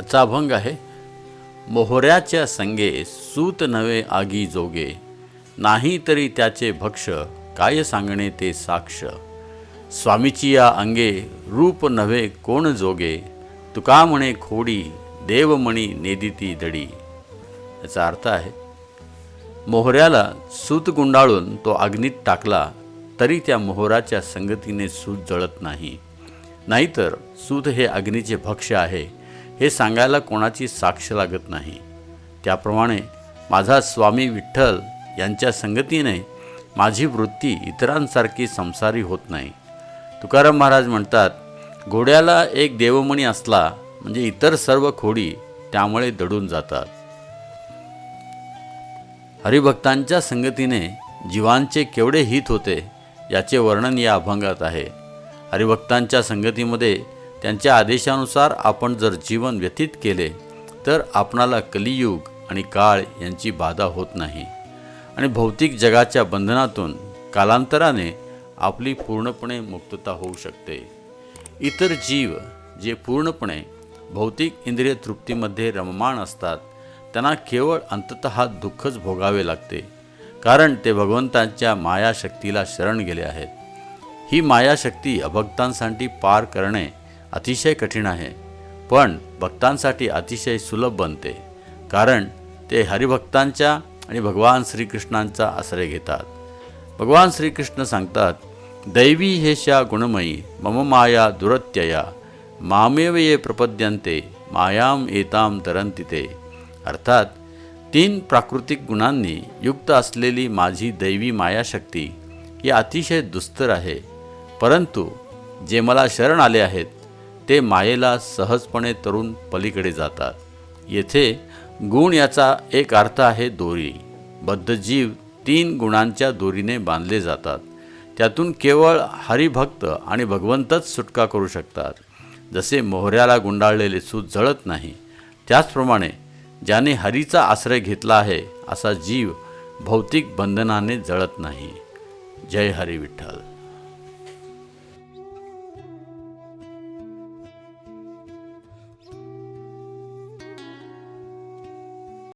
आजचा अभंग आहे. मोहऱ्याच्या संगे सूत नवे आगी जोगे. नाही तरी त्याचे भक्ष काय सांगणे ते साक्ष. स्वामीची या अंगे रूप नव्हे कोण जोगे. तुका म्हणे खोडी देवमणी नेदिती दडी. याचा अर्थ आहे मोहऱ्याला सूत गुंडाळून तो अग्नीत टाकला तरी त्या मोहराच्या संगतीने सूत जळत नाही. नाहीतर सूत हे अग्नीचे भक्ष्य आहे. हे सांगायला कोणाची साक्ष लागत नाही. त्याप्रमाणे माझा स्वामी विठ्ठल यांच्या संगतीने माझी वृत्ती इतरांसारखी संसारी होत नाही. तुकाराम महाराज म्हणतात घोड्याला एक देवमणी असला म्हणजे इतर सर्व खोडी त्यामुळे दडून जातात. हरिभक्तांच्या संगतीने जीवांचे केवढे हित होते याचे वर्णन या अभंगात आहे. हरिभक्तांच्या संगतीमध्ये त्यांच्या आदेशानुसार आपण जर जीवन व्यतीत केले तर आपणाला कलियुग आणि काळ यांची बाधा होत नाही. आणि भौतिक जगाच्या बंधनातून कालांतराने आपली पूर्णपणे मुक्तता होऊ शकते. इतर जीव जे पूर्णपणे भौतिक इंद्रिय तृप्तीमध्ये रममाण असतात त्यांना केवळ अंततः दुःखच भोगावे लागते कारण ते भगवंतांच्या मायाशक्तीला शरण गेले आहेत. ही मायाशक्ती अभक्तांसाठी पार करणे अतिशय कठीण आहे. पण भक्तांसाठी अतिशय सुलभ बनते. कारण ते हरिभक्तांच्या आणि भगवान श्रीकृष्णांचा आश्रय घेतात. भगवान श्रीकृष्ण सांगतात दैवी हेशा गुणमयी मम माया दुरत्यया मामेव ये प्रपद्यंते मायाम एताम तरंती ते. अर्थात तीन प्राकृतिक गुणांनी युक्त असलेली माझी दैवी मायाशक्ती ही अतिशय दुस्तर आहे. परंतु जे मला शरण आले आहेत ते मायेला सहजपणे तरुण पलीकडे जातात. येथे गुण याचा एक अर्थ आहे दोरी. बद्धजीव तीन गुणांच्या दोरीने बांधले जातात. त्यातून केवळ हरिभक्त आणि भगवंतच सुटका करू शकतात. जसे मोहऱ्याला गुंडाळलेले सूत जळत नाही त्याचप्रमाणे ज्याने हरीचा आश्रय घेतला आहे असा जीव भौतिक बंधनाने जळत नाही. जय हरी विठ्ठल.